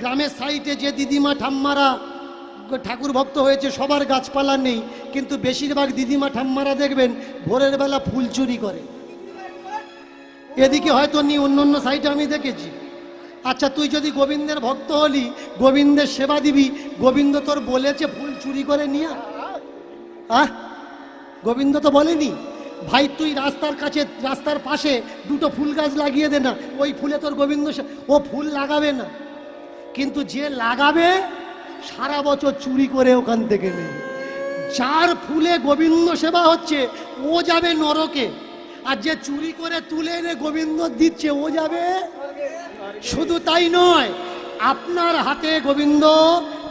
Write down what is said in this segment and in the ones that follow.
গ্রামের সাইডে যে দিদিমা, ঠাম্মারা ঠাকুর ভক্ত হয়েছে, সবার গাছপালা নেই, কিন্তু বেশিরভাগ দিদিমা, ঠাম্মারা দেখবেন ভোরের বেলা ফুল চুরি করে। এদিকে হয়তো নি অন্য অন্য সাইডে আমি দেখেছি। আচ্ছা তুই যদি গোবিন্দের ভক্ত হলি, গোবিন্দের সেবা দিবি, গোবিন্দ তোর বলেছে ফুল চুরি করে নিয়ে। আহ? গোবিন্দ তো বলেনি, ভাই তুই রাস্তার কাছে, রাস্তার পাশে দুটো ফুল গাছ লাগিয়ে দে না, ওই ফুলে তোর গোবিন্দ ও ফুল লাগাবে না। কিন্তু যে লাগাবে, সারা বছর চুরি করে ওখান থেকে নেবে। যার ফুলে গোবিন্দ সেবা হচ্ছে, ও যাবে নরকে। আর যে চুরি করে তুলে এনে গোবিন্দ দিচ্ছে, ও যাবে শুধু তাই নয়, আপনার হাতে গোবিন্দ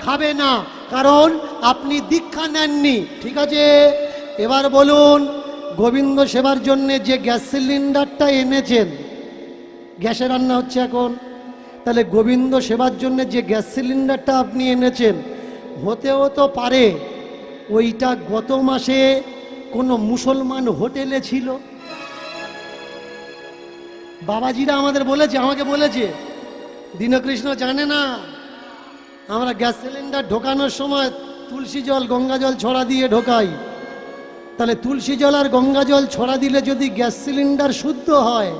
খাবে না। কারণ আপনি দীক্ষা নেননি, ঠিক আছে? এবার বলুন, গোবিন্দ সেবার জন্য যে গ্যাস সিলিন্ডারটা এনেছেন গ্যাসে রান্না হচ্ছে এখন। তাহলে গোবিন্দ সেবার জন্য যে গ্যাস সিলিন্ডারটা আপনি এনেছেন, হতেও তো পারে ওইটা গত মাসে কোনো মুসলমান হোটেলে ছিল। বাবাজিরা আমাদের বলেছে, আমাকে বলেছে, দীনকৃষ্ণ জানে না, আমরা গ্যাস সিলিন্ডার ঢোকানোর সময় তুলসী জল, গঙ্গা জল ছড়া দিয়ে ঢোকাই। তাহলে তুলসী জল আর গঙ্গা জল ছড়া দিলে যদি গ্যাস সিলিন্ডার শুদ্ধ হয়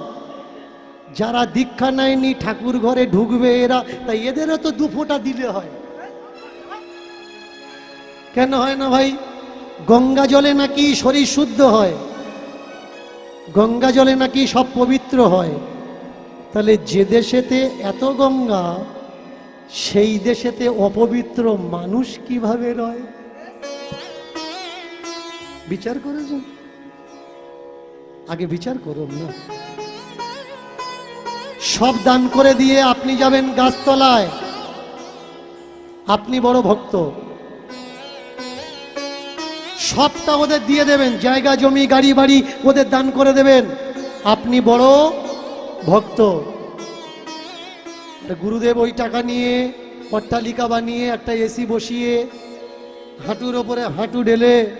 যারা দীক্ষা নেয়নি ঠাকুর ঘরে ঢুকবে এরা, তাই এদেরও তো দু ফোঁটা দিলে হয়। কেন হয় না ভাই? গঙ্গা জলে নাকি শরীর শুদ্ধ হয়? গঙ্গা জলে নাকি সব পবিত্র হয়? তাহলে যে দেশেতে এত গঙ্গা, সেই দেশেতে অপবিত্র মানুষ কীভাবে রয়? বিচার করেছেন? আগে বিচার করুন না। সব দান করে দিয়ে আপনি যাবেন গাছতলায়। আপনি বড় ভক্ত। সবটা ওদের দিয়ে দেবেন, জায়গা, জমি, গাড়ি, বাড়ি ওদের দান করে দেবেন। আপনি বড় ভক্ত। গুরুদেব ওই টাকা নিয়ে, অট্টালিকা বানিয়ে, একটা এসি বসিয়ে, হাঁটুর ওপরে হাঁটু ঢেলে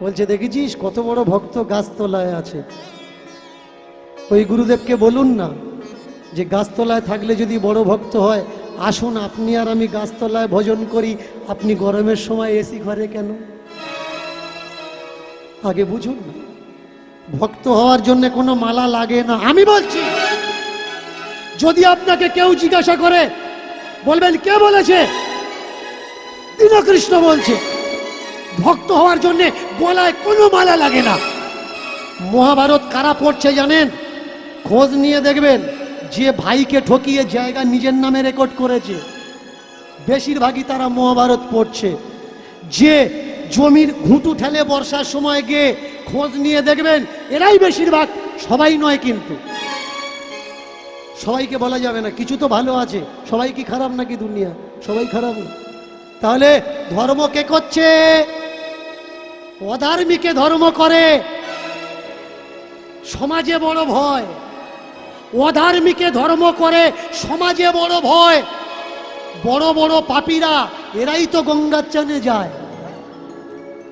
বলছে, দেখেছিস কত বড় ভক্ত গাছতলায় আছে? ওই গুরুদেবকে বলুন না। যে গাছতলায় থাকলে যদি বড় ভক্ত হয়, আসুন আপনি আর আমি গাছতলায় ভজন করি। আপনি গরমের সময় এসি ঘরে কেন? আগে বুঝুন ভক্ত হওয়ার জন্য কোনো মালা লাগে না। আমি বলছি, যদি আপনাকে কেউ জিজ্ঞাসা করে, বলবেন, কে বলেছে? দীনকৃষ্ণ বলছে, ভক্ত হওয়ার জন্য গলায় কোনো মালা লাগে না। মহাভারত কারা পড়ছে জানেন? খোঁজ নিয়ে দেখবেন। যে ভাইকে ঠকিয়ে জায়গা নিজের নামে রেকর্ড করেছে, বেশিরভাগই তারা মহাভারত পড়ছে। যে জমির ঘুঁটু ঠেলে বর্ষার সময় গিয়ে খোঁজ নিয়ে দেখবেন, এরাই বেশিরভাগ, সবাই নয় কিন্তু। সবাইকে বলা যাবে না, কিছু তো ভালো আছে, সবাই কি খারাপ নাকি দুনিয়া? সবাই খারাপ না। তাহলে ধর্ম কে করছে? অধার্মিকে ধর্ম করে। সমাজে বড় ভয়। অধার্মিকে ধর্ম করে সমাজে বড় ভয়। বড় বড় পাপীরা, এরাই তো গঙ্গার চানে যায়।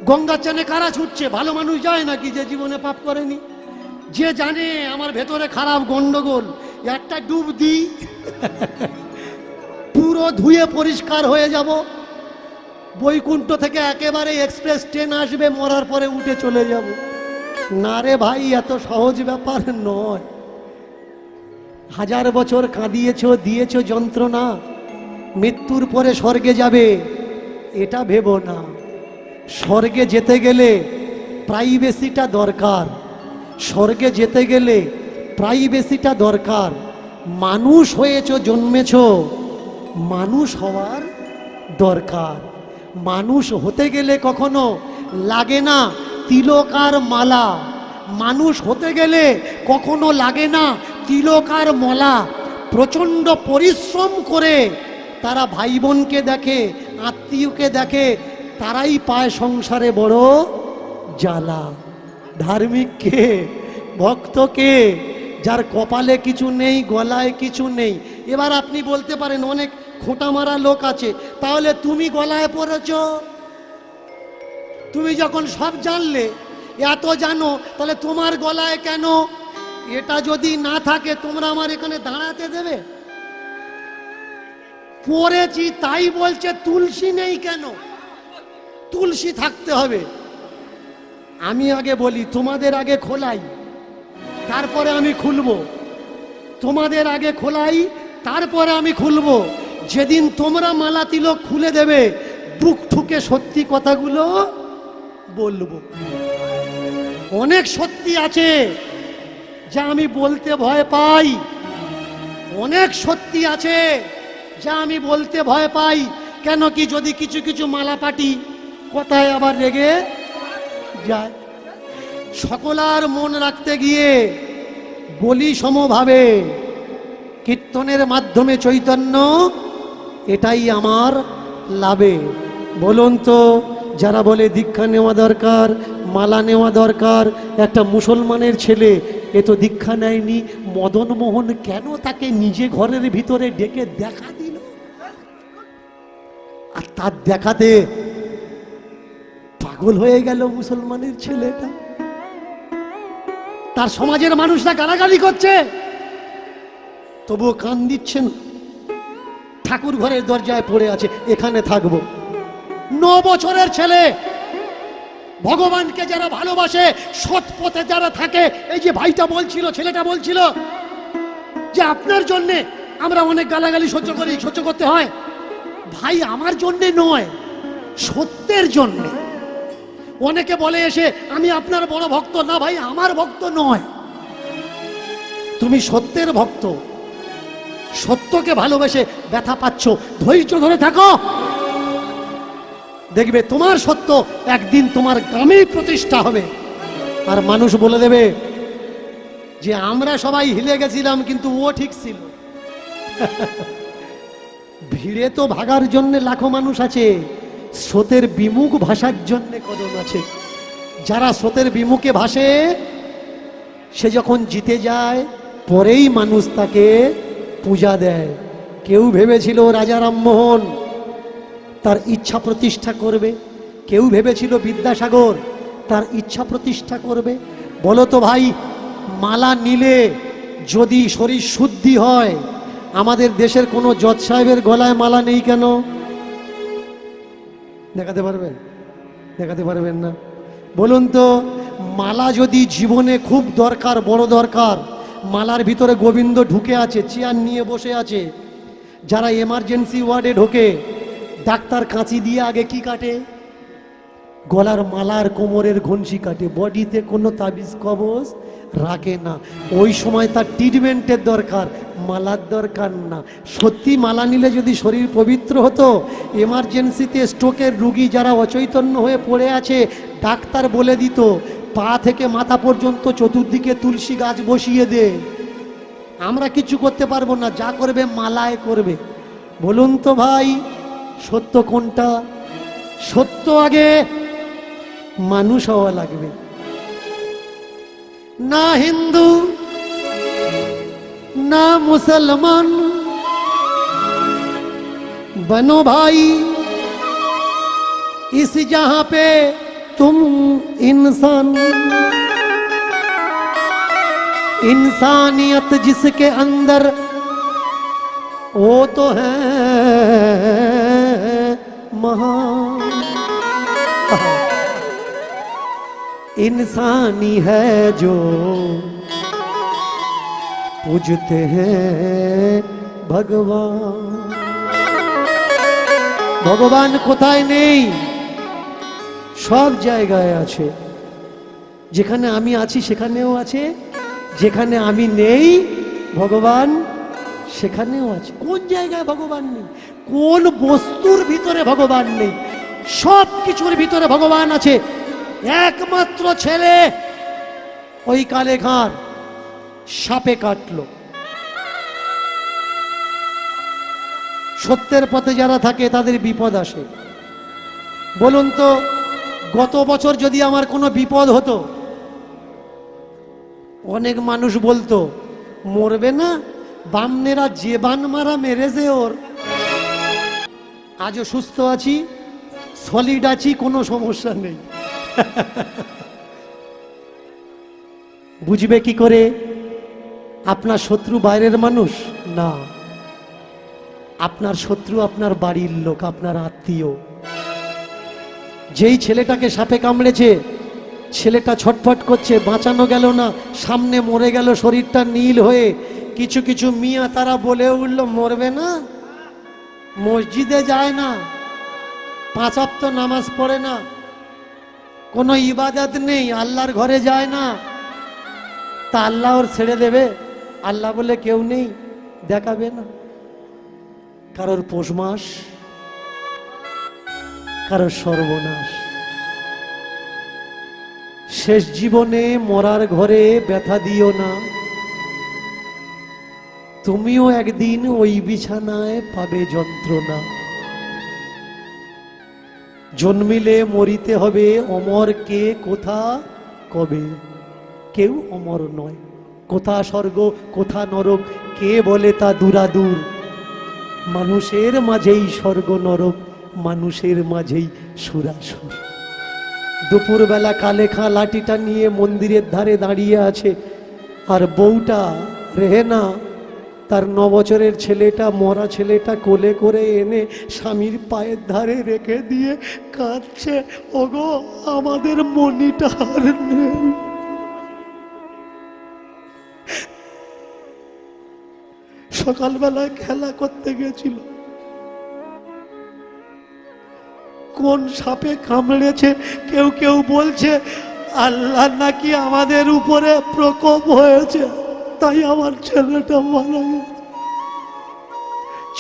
গঙ্গার চানে কারা ছুটছে? ভালো মানুষ যায় নাকি যে জীবনে পাপ করেনি? যে জানে আমার ভেতরে খারাপ গন্ডগোল, একটা ডুব দিই, পুরো ধুয়ে পরিষ্কার হয়ে যাব। বৈকুণ্ঠ থেকে একেবারে এক্সপ্রেস ট্রেন আসবে, মরার পরে উঠে চলে যাব। না রে ভাই, এত সহজ ব্যাপার নয়। হাজার বছর কাঁদিয়েছ, দিয়েছ যন্ত্রণা, মৃত্যুর পরে স্বর্গে যাবে, এটা ভেবো না। স্বর্গে যেতে গেলে প্রাইভেসিটা দরকার। স্বর্গে যেতে গেলে প্রাইভেসিটা দরকার। মানুষ হয়েছ, জন্মেছ, মানুষ হওয়ার দরকার। মানুষ হতে গেলে কখনো লাগে না তিলকার মালা। মানুষ হতে গেলে কখনো লাগে না তিলক আর মলা প্রচণ্ড পরিশ্রম করে তারা ভাই বোনকে দেখে, আত্মীয়কে দেখে, তারাই পায় সংসারে বড় জ্বালা। ধার্মিক কে? ভক্ত কে? যার কপালে কিছু নেই, গলায় কিছু নেই। এবার আপনি বলতে পারেন, অনেক খোঁটা মারা লোক আছে। তাহলে তুমি গলায় পড়েছ তুমি যখন সব জানলে, এত জানো, তাহলে তোমার গলায় কেন এটা যদি না থাকে, তোমরা আমার এখানে দাঁড়াতে দেবে? পড়েছি, তাই বলছে, তুলসী নেই কেন? তুলসী থাকতে হবে। আমি আগে বলি, তোমাদের আগে খোলাই, তারপরে আমি খুলবো। তোমাদের আগে খোলাই, তারপরে আমি খুলবো। যেদিন তোমরা মালা তিলক খুলে দেবে, বুক ঠুকে সত্যি কথাগুলো বলব। অনেক সত্যি আছে। যা আমি বলতে ভয় পাই। অনেক সত্যি আছে, যা আমি বলতে ভয় পাই। কেন কি যদি কিছু কিছু মালা পাটি কথায় আবার রেগে যায়? সকলার মন রাখতে গিয়ে বলি সমভাবে, কীর্তনের মাধ্যমে চৈতন্য, এটাই আমার লাভে। বলুন তো, যারা বলে দীক্ষা নেওয়া দরকার, মালা নেওয়া দরকার, একটা মুসলমানের ছেলে এ তো দীক্ষা নেয়নি। মদন মোহন কেন তাকে নিজে ঘরের ভিতরে ডেকে দেখা দিল? আর তার দেখাতে পাগল হয়ে গেল মুসলমানের ছেলেটা। তার সমাজের মানুষরা গালাগালি করছে। তবুও কান দিচ্ছেন। ঠাকুর ঘরের দরজায় পড়ে আছে, এখানে থাকব। ন বছরের ছেলে ভগবানকে যারা ভালোবাসে, সৎ পথে যারা থাকে, এই যে ভাইটা বলছিল, ছেলেটা বলছিল যে আপনার জন্যে আমরা অনেক গালাগালি সহ্য করি, সহ্য করতে হয়। ভাই, আমার জন্যে নয়, সত্যের জন্যে। অনেকে বলে এসে, আমি আপনার বড় ভক্ত। না ভাই, আমার ভক্ত নয়। তুমি সত্যের ভক্ত। সত্যকে ভালোবেসে ব্যথা পাচ্ছ। ধৈর্য ধরে থাকো। দেখবে তোমার সত্য একদিন তোমার গ্রামেই প্রতিষ্ঠা হবে। আর মানুষ বলে দেবে, যে আমরা সবাই হিলে গেছিলাম, কিন্তু ও ঠিক ছিল। ভিড়ে তো ভাগার জন্য লাখো মানুষ আছে, স্রোতের বিমুখ ভাষার জন্য কদম আছে। যারা স্রোতের বিমুখে ভাসে, সে যখন জিতে যায়, পরেই মানুষ তাকে পূজা দেয়। কেউ ভেবেছিল রাজা রামমোহন তার ইচ্ছা প্রতিষ্ঠা করবে। কেউ ভেবেছিল বিদ্যাসাগর তার ইচ্ছা প্রতিষ্ঠা করবে। বলো তো ভাই, মালা নিলে যদি শরীর শুদ্ধি হয়, আমাদের দেশের কোনো জজ সাহেবের গলায় মালা নেই কেন? দেখাতে পারবেন? দেখাতে পারবেন না। বলুন তো, মালা যদি জীবনে খুব দরকার, বড় দরকার, মালার ভিতরে গোবিন্দ ঢুকে আছে, চেয়ার নিয়ে বসে আছে, যারা এমার্জেন্সি ওয়ার্ডে ঢোকে ডাক্তার কাঁচি দিয়ে আগে কি কাটে? গলার মালার কোমরের ঘনসি কাটে। বডিতে কোনো তাবিজ, কবজ রাখে না। ওই সময় তার ট্রিটমেন্টের দরকার, মালার দরকার না। সত্যি মালা নিলে যদি শরীর পবিত্র হতো এমার্জেন্সিতে স্ট্রোকের রুগী যারা অচৈতন্য হয়ে পড়ে আছে, ডাক্তার বলে দিত, পা থেকে মাথা পর্যন্ত চতুর্দিকে তুলসী গাছ বসিয়ে দে। আমরা কিছু করতে পারব না, যা করবে মালায় করবে। বলুন তো ভাই সত্য কোনটা সত্য আগে মানুষ হওয়া লাগবে না হিন্দু না মুসলমান बनो भाई इस जहां पे तुम इंसान इंसानियत जिसके अंदर वो तो है महान इंसानी है जो पूजते हैं भगवान ভগবান কোথায় নেই সব জায়গায় আছে যেখানে আমি আছি সেখানেও আছে যেখানে আমি নেই ভগবান সেখানেও আছে কোন জায়গায় ভগবান নেই কোন বস্তুর ভিতরে ভগবান নেই। সব কিছুর ভিতরে ভগবান আছে। একমাত্র ছেলে ওই কালে ঘাড় সাপে কাটলো। সত্যের পথে যারা থাকে তাদের বিপদ আসে। বলুন তো, গত বছর যদি আমার কোনো বিপদ হতো, অনেক মানুষ বলতো, মরবে না, বামনেরা যে বান মারা মেরেছে ওর আজও সুস্থ আছি সলিড আছি, কোনো সমস্যা নেই। বুঝবে কি করে? আপনার শত্রু বাইরের মানুষ? না। আপনার শত্রু আপনার বাড়ির লোক, আপনার আত্মীয়। যেই ছেলেটাকে সাপে কামড়েছে, ছেলেটা ছটফট করছে, বাঁচানো গেল না, সামনে মরে গেল, শরীরটা নীল হয়ে, কিছু কিছু মিয়া তারা বলে উঠল, মরবে না? মসজিদে যায় না পাঁচ পাঁচাপ্ত নামাজ পড়ে না, কোনো ইবাদত নেই, আল্লাহর ঘরে যায় না। তা আল্লাহ ওর ছেড়ে দেবে, আল্লাহ বলে কেউ নেই, দেখাবে না। কারোর পৌষ মাস, কারোর সর্বনাশ। শেষ জীবনে মরার ঘরে ব্যথা দিও না। তুমিও একদিন ওই বিছানায় পাবে যন্ত্রণা। জন্মিলে মরিতে হবে অমর কে, কোথা, কবে? কেউ অমর নয়। কোথা স্বর্গ, কোথা নরক, কে বলে তা দূরাদূর? মানুষের মাঝেই স্বর্গ নরক, মানুষের মাঝেই সুরাসুর। দুপুরবেলা কালেখা লাঠিটা নিয়ে মন্দিরের ধারে দাঁড়িয়ে আছে, আর বউটা রেহেনা তার ন বছরের ছেলেটা, মরা ছেলেটা কোলে করে এনে স্বামীর পায়ের ধারে রেখে দিয়ে কাঁদছে। ওগো, আমাদের মনিটা আর সকালবেলায় খেলা করতে গেছিল। কোন সাপে কামড়েছে, কেউ কেউ বলছে, আল্লাহ নাকি আমাদের উপরে প্রকোপ হয়েছে। তাই আমার ছেলেটা মারা গেছে।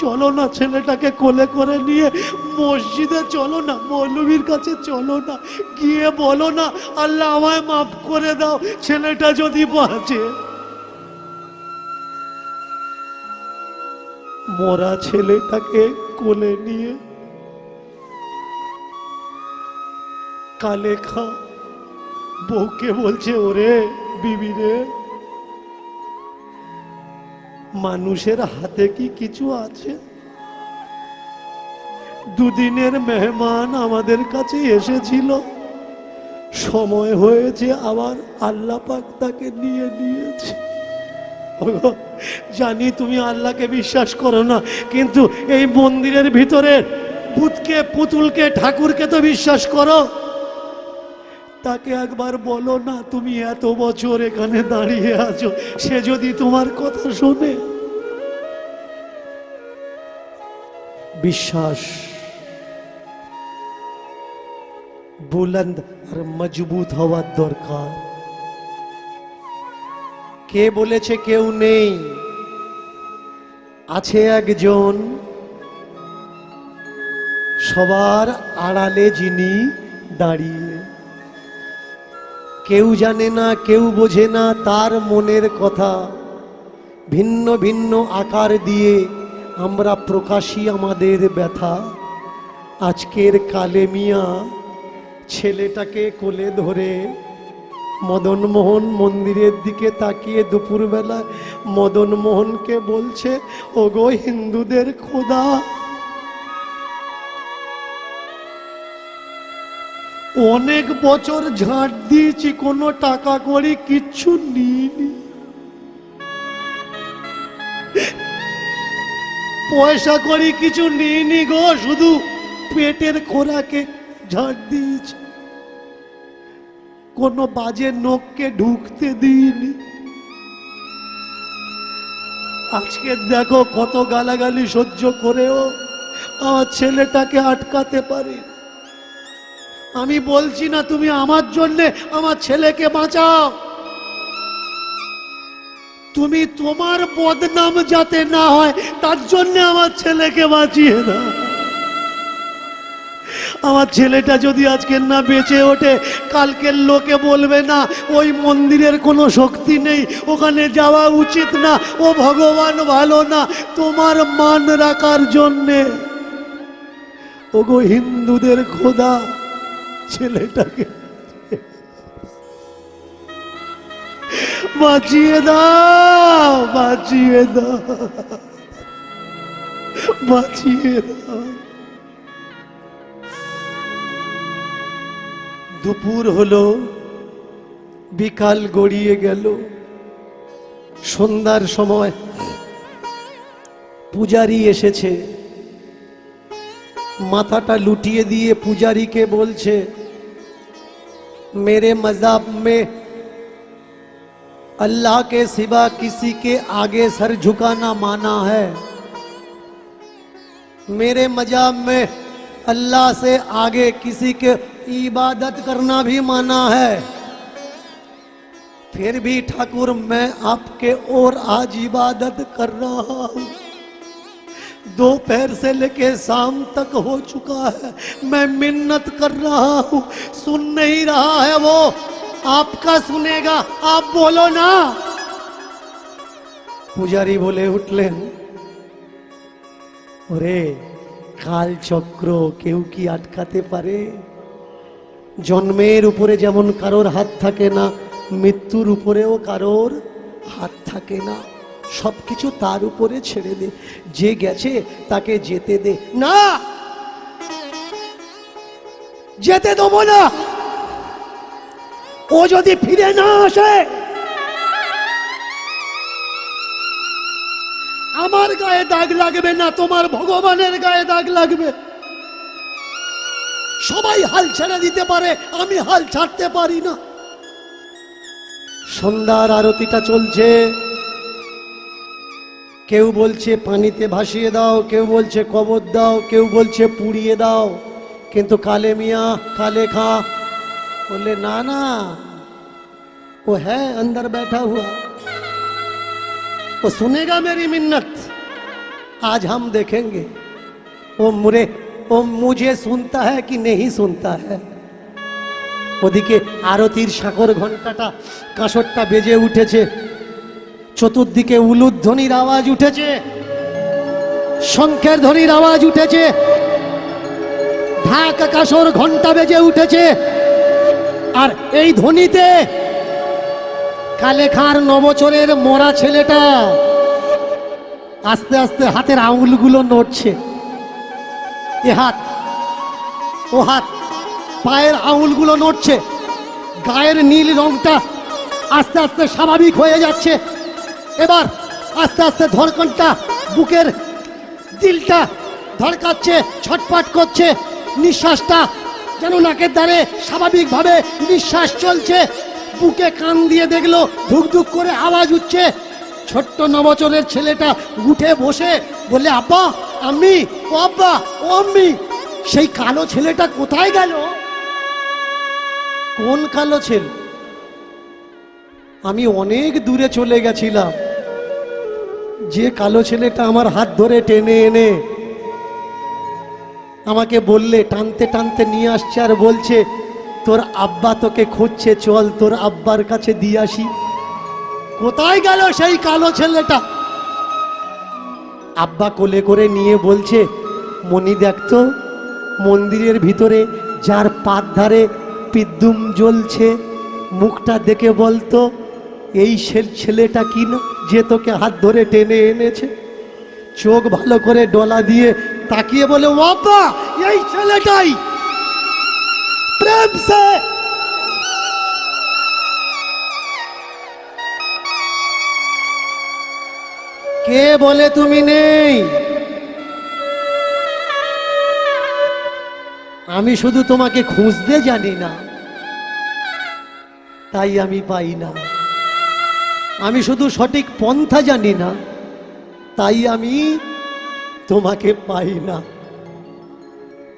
চলো না, ছেলেটাকে কোলে করে নিয়ে মসজিদে চলো না মৌলবীর কাছে চলো না, গিয়ে বলো না, আল্লাহ আমায় মাফ করে দাও, ছেলেটা যদি বাঁচে। মরা ছেলেটাকে কোলে নিয়ে কালে খা। বউকে বলছে, ওরে বিবি রে। মানুষের হাতে কি কিছু আছে? দুদিনের মেহমান আমাদের কাছে এসেছিল। সময় হয়েছে আবার আল্লাহ পাক তাকে নিয়ে নিয়েছে। জানি তুমি আল্লাহকে বিশ্বাস করো না, কিন্তু এই মন্দিরের ভিতরে ভূতকে, পুতুলকে, ঠাকুরকে তো বিশ্বাস করো। তাকে একবার বলো না, তুমি এত বছর এখানে দাঁড়িয়ে আছো, সে যদি তোমার কথা শোনে। বিশ্বাস, বুলন্দ আর মজবুত হওয়ার দরকার। কে বলেছে কেউ নেই? আছে একজন, সবার আড়ালে যিনি দাঁড়িয়ে কেউ জানে না, কেউ বোঝে না, তার মনের কথা। ভিন্ন ভিন্ন আকার দিয়ে আমরা প্রকাশী আমাদের ব্যথা। আজকের কালে মিয়া ছেলেটাকে কোলে ধরে মদন মোহন মন্দিরের দিকে তাকিয়ে দুপুরবেলা মদন মোহনকে বলছে, ওগো হিন্দুদের খোদা অনেক বছর ঝাঁট দিয়েছি, কোনো টাকা করি কিচ্ছু নিইনি। পয়সা করি কিছু নিইনি গো, শুধু পেটের খোরাকে ঝাঁট দিয়েছি। কোনো বাজে নোককে ঢুকতে দিইনি। আজকে দেখো কত গালাগালি সহ্য করেও আমার ছেলেটাকে আটকাতে পারি আমি বলছি না তুমি আমার জন্যে আমার ছেলেকে বাঁচাও। তুমি তোমার বদনাম যাতে না হয়, তার জন্য আমার ছেলেকে বাঁচিয়ে দাও। আমার ছেলেটা যদি আজকে না বেঁচে ওঠে, কালকের লোকে বলবে না, ওই মন্দিরের কোনো শক্তি নেই, ওখানে যাওয়া উচিত না, ও ভগবান ভালো না, তোমার মান রাখার জন্যে। ওগো হিন্দুদের খোদা ছেলেটাকে বাঁচিয়ে দাও বাঁচিয়ে দাও বাঁচিয়ে দাও। দুপুর হলো, বিকাল গড়িয়ে গেল। সন্ধ্যার সময় পূজারি এসেছে। মাথাটা লুটিয়ে দিয়ে পূজারীকে বলছে मेरे मजाब में अल्लाह के सिवा किसी के आगे सर झुकाना माना है। मेरे मजाब में अल्लाह से आगे किसी के इबादत करना भी माना है। फिर भी ठाकुर, मैं आपके और आज इबादत कर रहा हूँ। दोपहर से लेके शाम तक हो चुका है मैं मिन्नत कर रहा हूं सुन नहीं रहा है वो आपका सुनेगा आप बोलो ना পূজারি বলে উঠলেন ওরে কাল চক্র কেউ কি আটকাতে পারে জন্মের উপরে যেমন কারোর হাত থাকে না মৃত্যুর উপরেও কারোর হাত থাকে না সবকিছু তার উপরে ছেড়ে দে। যে গেছে তাকে যেতে দে। না! যেতে দেবো না। ও যদি ফিরে না আসে, আমার গায়ে দাগ লাগবে না, তোমার ভগবানের গায়ে দাগ লাগবে। সবাই হাল ছেড়ে দিতে পারে, আমি হাল ছাড়তে পারি না। সন্ধ্যার আরতিটা চলছে। কেউ বলছে পানিতে ভাসিয়ে দাও কেউ বলছে কবর দাও কেউ বলছে পুড়িয়ে দাও কিন্তু কালে মিয়া কালে খা বললে না না वो है अंदर बैठा हुआ वो सुनेगा मेरी मिन्नत आज हम देखेंगे वो मुरे वो मुझे सुनता है कि नहीं सुनता है ওদিকে আরতির সাকর ঘন্টাটা কাঁসরটা বেজে উঠেছে চতুর্দিকে উলুধ্বনির আওয়াজ উঠেছে। শঙ্খের ধ্বনির আওয়াজ উঠেছে। ঢাক কাসর ঘণ্টা বেজে উঠেছে। আর এই ধ্বনিতে কালেখার নবচরের মরা ছেলেটা আস্তে আস্তে হাতের আঙুলগুলো নড়ছে। এ হাত, ও হাত, পায়ের আঙুলগুলো নড়ছে। গায়ের নীল রংটা আস্তে আস্তে স্বাভাবিক হয়ে যাচ্ছে। এবার আস্তে আস্তে ধরকনটা বুকের দিলটা ধড়কাচ্ছে, ছটপট করছে, নিঃশ্বাসটা যেন নাকের দ্বারে স্বাভাবিকভাবে নিঃশ্বাস চলছে। বুকে কান দিয়ে দেখল, ধুক ধুক করে আওয়াজ উঠছে। ছোট্ট নবচরের ছেলেটা উঠে বসে বলে আব্বা আমি ও আব্বা, ও আম্মি, সেই কালো ছেলেটা কোথায় গেল? কোন কালো ছেলে? আমি অনেক দূরে চলে গেছিলাম। যে কালো ছেলেটা আমার হাত ধরে টেনে এনে আমাকে বললে, টানতে টানতে নিয়ে আসছে আর বলছে, তোর আব্বা তোকে খুঁজছে, চল তোর আব্বার কাছে দিয়ে আসি। কোথায় গেল সেই কালো ছেলেটা? আব্বা কোলে করে নিয়ে বলছে মনি দেখতো মন্দিরের ভিতরে যার পাত ধারে পিদ্দুম জ্বলছে, মুখটা দেখে বলতো এই ছেলেটা কি না যে তোকে হাত ধরে টেনে এনেছে? চোখ ভালো করে ডলা দিয়ে তাকিয়ে বলে, ও আব্বা এই ছেলেটাই কে বলে তুমি নেই? আমি শুধু তোমাকে খুঁজতে জানি না, তাই আমি পাই না। আমি শুধু সঠিক পন্থা জানি না, তাই আমি তোমাকে পাই না।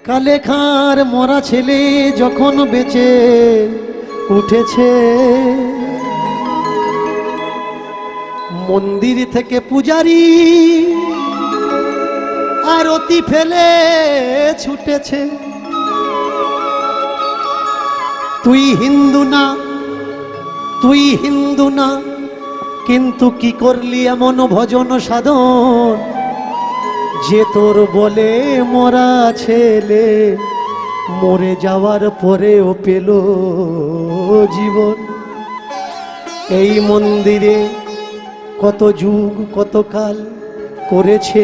কালে খাঁর মরা ছেলে যখন বেঁচে উঠেছে, মন্দির থেকে পূজারি আরতি ফেলে ছুটেছে। তুই হিন্দু না, তুই হিন্দু না কিন্তু কি করলি এমন ভজন সাধন? যে তোর বলে মরা ছেলে মরে যাওয়ার পরেও পেল জীবন। এই মন্দিরে কত যুগ, কত কাল করেছে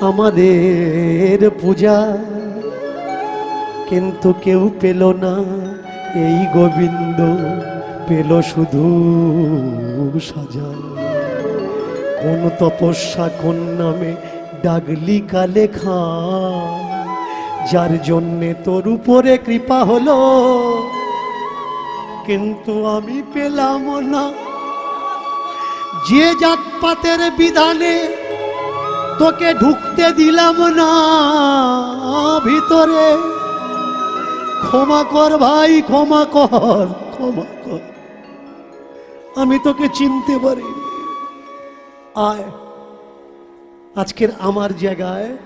আমাদের পূজা। কিন্তু কেউ পেল না এই গোবিন্দ পেল শুধু সাজা। কোন তপস্যা, কোন নামে ডাগলি কালে খা। যার জন্যে তোর উপরে কৃপা হলো, কিন্তু আমি পেলাম না। যে জাতপাতের বিধানে তোকে ঢুকতে দিলাম না ভিতরে। ক্ষমা কর ভাই, ক্ষমা কর ক্ষমা কর। আমি তোকে চিনতে পারি। আয়। আজকের আমার জায়গায়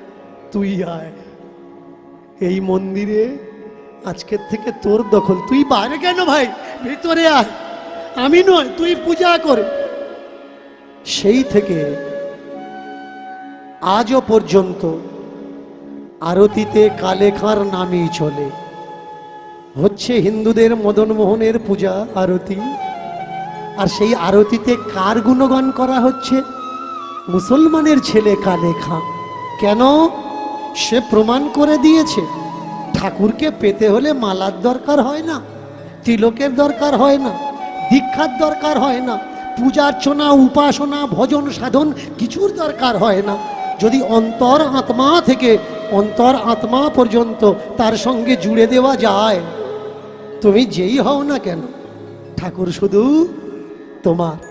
তুই আয়। এই মন্দিরে আজকের থেকে তোর দখল। তুই বাইরে কেন ভাই? ভিতরে আয়। আমি নয়, তুই পূজা করে। সেই থেকে আজও পর্যন্ত আরতিতে কালেখার নামই চলে। হচ্ছে হিন্দুদের মদন মোহনের পূজা, আরতি। আর সেই আরতিতে কার গুণগান করা হচ্ছে? মুসলমানের ছেলে কালে খান কেন? সে প্রমাণ করে দিয়েছে। ঠাকুরকে পেতে হলে মালার দরকার হয় না, তিলকের দরকার হয় না, দীক্ষার দরকার হয় না, পূজার্চনা, উপাসনা, ভজন, সাধন কিছুর দরকার হয় না। যদি অন্তর আত্মা থেকে অন্তর আত্মা পর্যন্ত তার সঙ্গে জুড়ে দেওয়া যায়, তুমি যেই হও না কেন? ঠাকুর শুধু তোমার